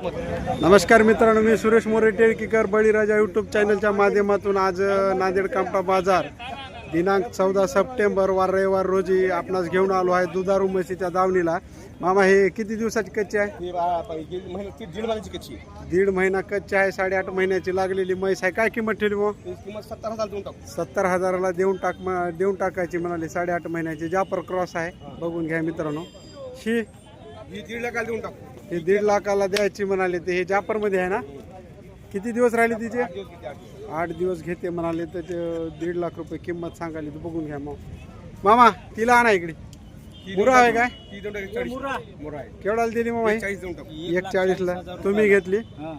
नमस्कार मित्रांनो मी सुरेश मोरे टेळकीकर बळीराजा यूट्यूब चॅनलच्या माध्यमातून आज नांदेड कामटा बाजार दिनांक चौदा सप्टेंबर वार रविवार रोजी आपणास घेऊन आलो आहे दुधारू म्हशीच्या दावणीला. मामा हे किती दिवसाची कच्ची आहे? दीड महिन्याची कच्ची आहे. दीड महिना कच्ची आहे साडेआठ महिन्याची लागलेली म्हैस आहे. काय किंमत ठेवली मग किंमत सत्तर हजार देऊन टाकू. सत्तर हजाराला देऊन टाक देऊन टाकायची म्हणाली साडेआठ महिन्याची. जापर क्रॉस आहे. बघून घ्या मित्रांनो. ही ही दीड लाखाला देऊन टाकू. हे दीड लाखाला द्यायची म्हणाले ते हे जापरमध्ये आहे ना? किती दिवस राहिले तिचे? आठ दिवस घेते म्हणाले तर ते दीड लाख रुपये किंमत सांगाली तर बघून घ्या मग. मामा तिला आणा इकडे. मुरा आहे काय? ती दिली मामा ही? एक चाळीसला तुम्ही घेतली?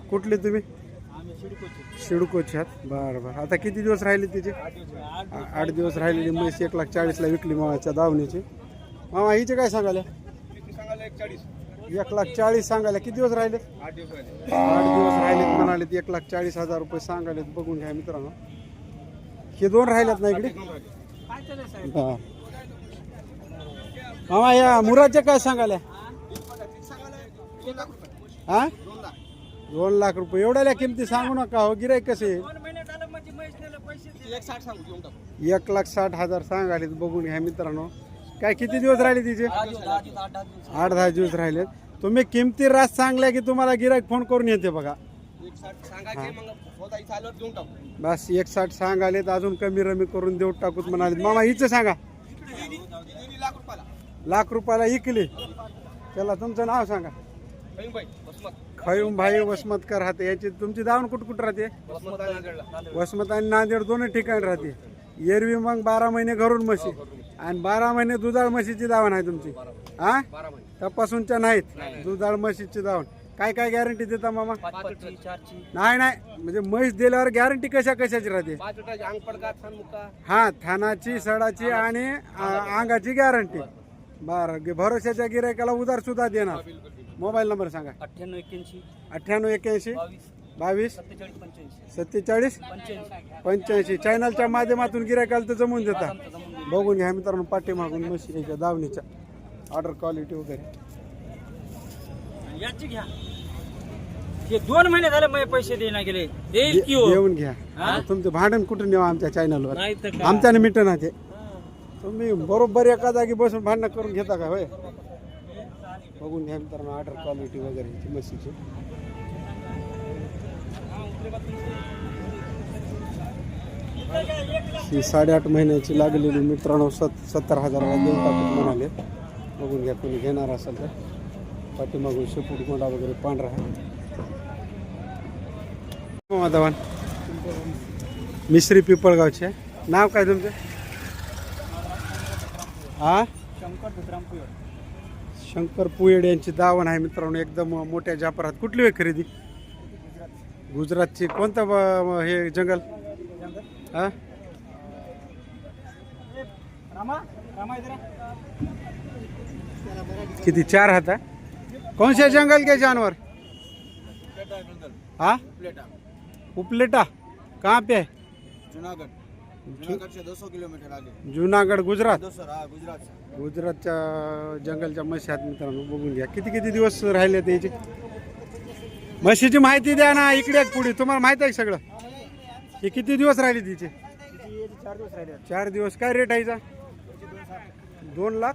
कुठली तुम्ही? शिडकोची आहात बरं बरं. आता किती दिवस राहिले तिचे? आठ दिवस राहिलेली म्हैस एक लाख चाळीसला विकली मामाच्या दावणीची. मामा हिचे काय सांगाले ती सांगायला एक लाख चाळीस सांगायला किती दिवस राहिले? आठ दिवस राहिले आठ दिवस राहिलेत म्हणाले एक लाख चाळीस हजार रुपये सांगालेत बघून घ्या मित्रांनो. हे दोन राहिलेत ना इकडे? हा. मामा या मुराच्या काय सांगायला? हा? दोन लाख. रुपये. एवढ्या किमती सांगू नका हो गिराय कसे एक लाख साठ हजार सांगाले बघून घ्या मित्रांनो. काय किती दिवस राहिले तिचे? आठ दहा दिवस. राहिलेत तुम्ही किमती रास सांगल्या की तुम्हाला गिराईक फोन करून येते बघा. एक साठ बस एक साठ सांगालेत अजून कमी रमी करून देऊ टाकूत म्हणाले. मामा हिचं सांगा. लाख रुपयाला इकली. त्याला तुमचं नाव सांगा. खयूम भाई वसमतकर राहते. याची तुमची दावण कुठं कुठं राहते. वसमत आणि नांदेड दोन्ही ठिकाणी राहते. एरवी मग बारा महिने घरून म्हशी. आणि बारा महिने दुधाळ म्हशीची दावण आहे तुमची. हा? तपासूनच्या नाहीत. दुधाळ म्हशीची दावण. काय काय गॅरंटी देता मामा? नाही नाही. म्हणजे म्हैस दिल्यावर गॅरंटी कशा कशाची राहते? हा थानाची सडाची आणि अंगाची गॅरंटी बरं भरोशाच्या गिरायकाला उधार सुद्धा देणार. मोबाईल नंबर सांगा. अठ्ठ्याण्णव एक्क्याऐंशी. अठ्ठ्याण्णव एक्क्याऐंशी. बावीस? सत्तेचाळीस पंच्याऐंशी चॅनलच्या माध्यमातून गिरायकाला तर जमून देता. बघून घ्या मित्रांनो पाठीमागून म्हशीच्या दावणीच्या. ऑर्डर क्वालिटी वगैरे. याची घ्या. हे दोन महिने झाले मी पैसे देणार गेले. की हो? घ्या. तुमचं भांडण कुठं नेवा आमच्या चॅनलवर आमच्याने मिटन ना ते तुम्ही बरोबर एका जागी बसून भांडणं करून घेता का होय? बघून घ्या मित्रांनो ऑर्डर क्वालिटी वगैरे म्हशीची ही साडेआठ महिन्याची लागलेली मित्रांनो सत सत्तर हजाराला देऊन टाकत म्हणाले? बघून घ्या कोणी घेणार असेल तर. पाठीमागून शेपूट गोंडा वगैरे पांढरा. आहे माधवान. मिश्री पिपळगावचे. नाव काय तुमचं? हा शंकर पुयड. यांची दावण आहे मित्रांनो. एकदम मोठ्या जापरात. कुठली आहे खरेदी? गुजरातची कोणतं ब- हे जंगल? हा? किती चार हात कौन से जंगल के जानवर? हा? उपलेटा. कहाँ पे? है जुनागढ़ जुनागढ़ से 200 किलोमीटर आगे. जुनागड गुजरात? 200 हा गुजरात गुजरातच्या जंगलच्या म्हशी आहेत मित्रांनो बघून घ्या. किती किती दिवस राहिले त्याचे म्हशीची माहिती द्या ना इकडे एक पुढे. तुम्हाला माहीत आहे सगळं? हे किती दिवस राहिले तिचे? चार दिवस. राहिले चार दिवस काय रेट आहे दोन लाख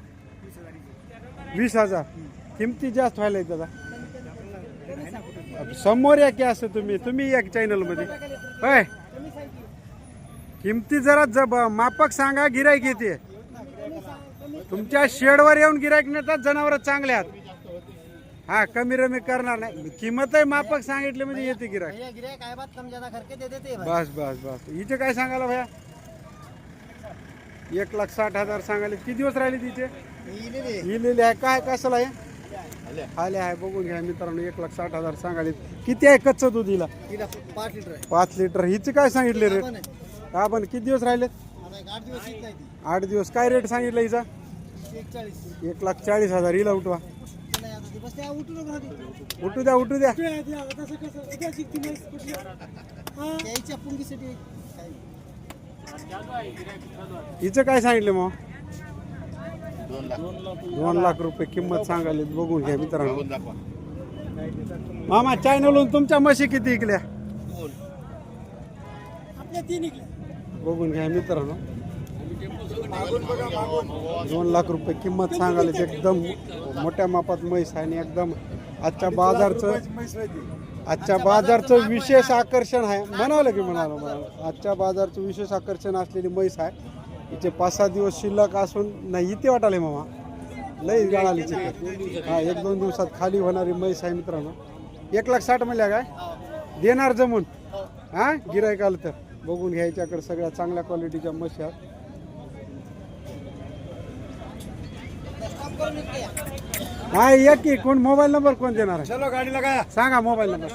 वीस हजार. किमती जास्त व्हायला दादा? समोर या की असं तुम्ही. तुम्ही या चॅनलमध्ये होय. किमती जरा जब मापक सांगा गिरायक येते. तुमच्या शेडवर येऊन गिरायक नेतात जनावर चांगले आहेत. हा कमी रमी करणार नाही. किंमत आहे मापक सांगितले म्हणजे येते गिराईक गिरे काय बात कम ज्यादा करके दे देते बस बस बस. हिचे काय सांगायला भया? एक लाख साठ हजार सांगायला. किती दिवस राहिले तिचे लिहिलेले आहे. काय कसला आहे? आले. आहे. बघून घ्या मित्रांनो एक लाख साठ हजार सांगाले किती आहे कच्चं दूध हिला? पाच लिटर आहे. पाच लिटर. हिचे काय सांगितले रेट का पण किती दिवस राहिले? आता एक आठ दिवस येत नाही ती. आठ दिवस. काय रेट सांगितलं हिचा? एक लाख चाळीस हजार. हिला उठवा नाही आता ती बस त्या उठू द्या उठू द्या. हिचं काय सांगितलं मग? दोन लाख. रुपये किंमत सांगायला बघून घ्या मित्रांनो. मामा चॅनलवरून तुमच्या म्हशी किती इकल्या? बघून घ्या मित्रांनो. दोन लाख रुपये किंमत सांगायला एकदम मोठ्या मापात म्हैस आहे आणि एकदम आजच्या बाजारचं आजच्या बाजारचं विशेष आकर्षण आहे. म्हणालं की म्हणालं म्हणालं आजच्या बाजारचं विशेष आकर्षण असलेली म्हैस आहे. हिचे पाच सहा दिवस शिल्लक असून नाही इथे वाटाले मामा. लई गाळाली हा एक दोन दिवसात खाली होणारी म्हैस आहे मित्रांनो. एक लाख साठ म्हणल्या काय? देणार जमून. हा? गिरायक आलं तर. बघून घ्यायच्याकडे सगळ्या चांगल्या क्वालिटीच्या म्हशी आहेत. हा एक की कोण मोबाईल नंबर कोण देणार आहे? चलो गाडी लगा सांगा मोबाईल नंबर.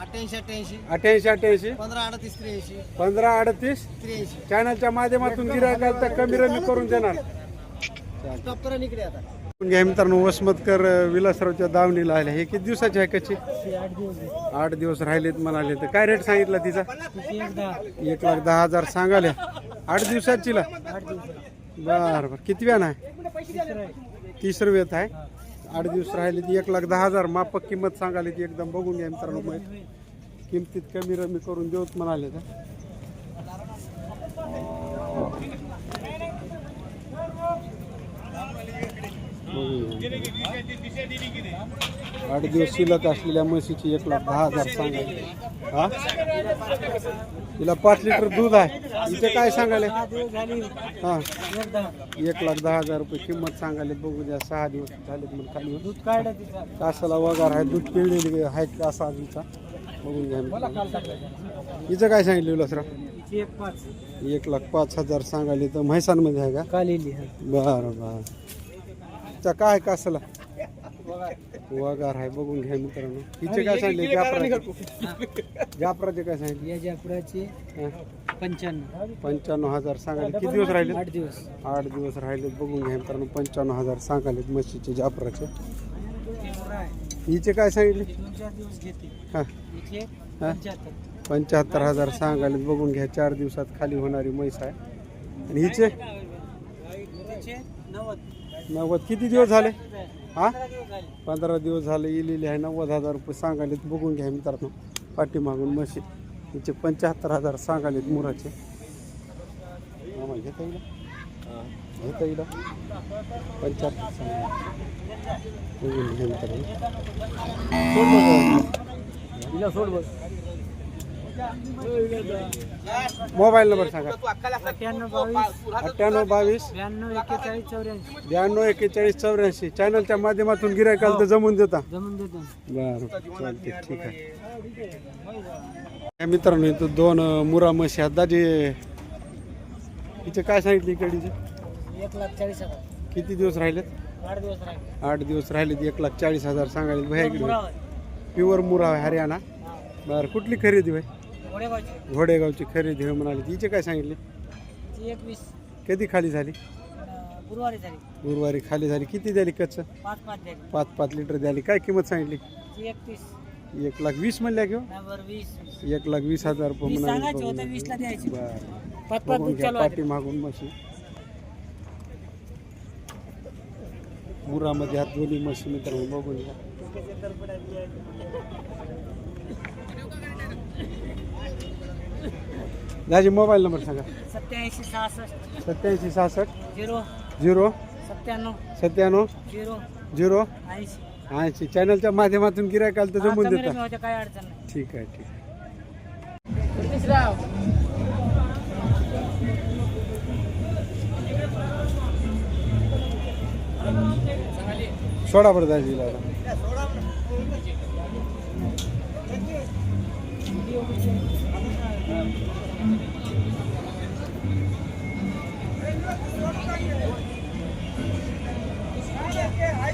अठ्ठ्याऐंशी अठ्ठ्याऐंशी. अठ्याऐंशी अठ्याऐंशी पंधरा अडतीस त्र्याऐंशी. पंधरा अडतीस. त्र्याऐंशी. चॅनलच्या माध्यमातून गिरायक आलं तर कमी रमी करून देणार. स्टॉप करा निकडे आता. घ्या मित्रांनो वसमतकर अं, विलासरावच्या दावणीला आले. हे किती दिवसाची आहे कच्ची? आठ दिवस राहिलेत म्हणाले तर. काय रेट सांगितला तिचा? एक लाख दहा हजार सांगाले आठ दिवसाची ला बर बर. किती व्यान आहे? तिसरं वेत आहे. आठ दिवस राहिले ती एक लाख दहा हजार. मापक किंमत सांगाली ती एकदम बघून घ्या मित्रांनो किमतीत कमी रमी करून देऊत म्हणाले तर. आठ दिवस शिल्लक असलेल्या म्हशीची एक लाख दहा हजार सांगायले. हा? तिला पाच लिटर दूध आहे. इथे काय सांगाले हा. एक लाख दहा हजार रुपये किंमत सांगाले बघू द्या. सहा दिवस झाले मग खाली दूध काढ कासाला वगार आहे दूध पिळलेली आहे कासा आधीचा बघून घ्या. हिचं काय सांगितलं विलासराव? एक लाख पाच हजार सांगाले तर म्हैसांमध्ये आहे का? बरं बरं. चा काय कासला वगार आहे बघून घ्या मित्रांनो. हिचे काय सांगितले? जाफराचे जाफराचे काय सांगितले? या जाफराचे हा. पंच्याण्णव. पंच्याण्णव हजार सांगाले किती दिवस राहिले आठ दिवस. आठ दिवस राहिले बघून घ्या मित्रांनो पंच्याण्णव हजार सांगालेत म्हशीचे जाफराचे हिचे काय सांगितले? दोन चार दिवस घेते हा. याचे हा? पंच्याहत्तर. हजार सांगालेत बघून घ्या चार दिवसात खाली होणारी म्हैस आहे. आणि हिचे नव्वद. नव्वद. किती दिवस झाले? हा? पंधरा दिवस झाले इलेली आहे. नव्वद हजार रुपये सांगालीत बघून घ्या मित्रांनो. पाठीमागून म्हशी. हिचे पंच्याहत्तर हजार सांगालीत मुराचे. घेता येईल घेता येईल पंच्याहत्तर सांगा बघून घ्या मित्रांनो. सोड बघ. मोबाईल नंबर सांगा. अठ्ठ्याण्णव बावीस. ब्याण्णव एक्केचाळीस चौऱ्याऐंशी. चॅनलच्या माध्यमातून गिरायकाल तर जमून देता. जमून देतो. बरं चालते ठीक आहे. मित्रांनो इथं दोन मुरा म्हशी आहेत. दाजी हिचे काय सांगितली कडीचे एक लाख चाळीस हजार. किती दिवस राहिलेत? आठ दिवस राहिलेत. एक लाख चाळीस हजार सांगायला. भया इकडे. प्युअर मुरा हरियाणा. बरं कुठली खरेदी भाई? घोडेगावची. घोडेगावची खरेदी म्हणाली. हिचे काय सांगितले? ती एकवीस. कधी खाली झाली? अं, गुरुवारी झाली. गुरुवारी खाली झाली. किती झाली कच्चं? पाच पाच झाली. पाच पाच लिटर द्याली काय किंमत सांगितली? ती एकतीस एक लाख वीस म्हणल्या किंवा? नंबर वीस. एक लाख वीस हजार रुपये वीस म्हणाले. सांगायचे बघून होते घ्या. वीसला द्यायची. बरं. पाच पाच बघून दूध घ्या. चालू आहे पाठी मागून म्हशी मुरामध्ये हात दोन्ही म्हशी मित्रांनो बघून घ्या. दाजी मोबाईल नंबर सांगा. सत्याऐंशी सहासष्ट. सत्याऐंशी सहासष्ट. झिरो. झिरो. सत्त्याण्णव. सत्त्याण्णव. झिरो. झिरो. ऐंशी. ऐंशी. चॅनलच्या माध्यमातून गिरायकाल तर जमून देता काय अडचण नाही. ठीक आहे ठीक आहे. सोडा बरं दाजीला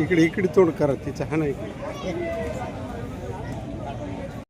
इकडे इकडे तोड करा ती हा नाही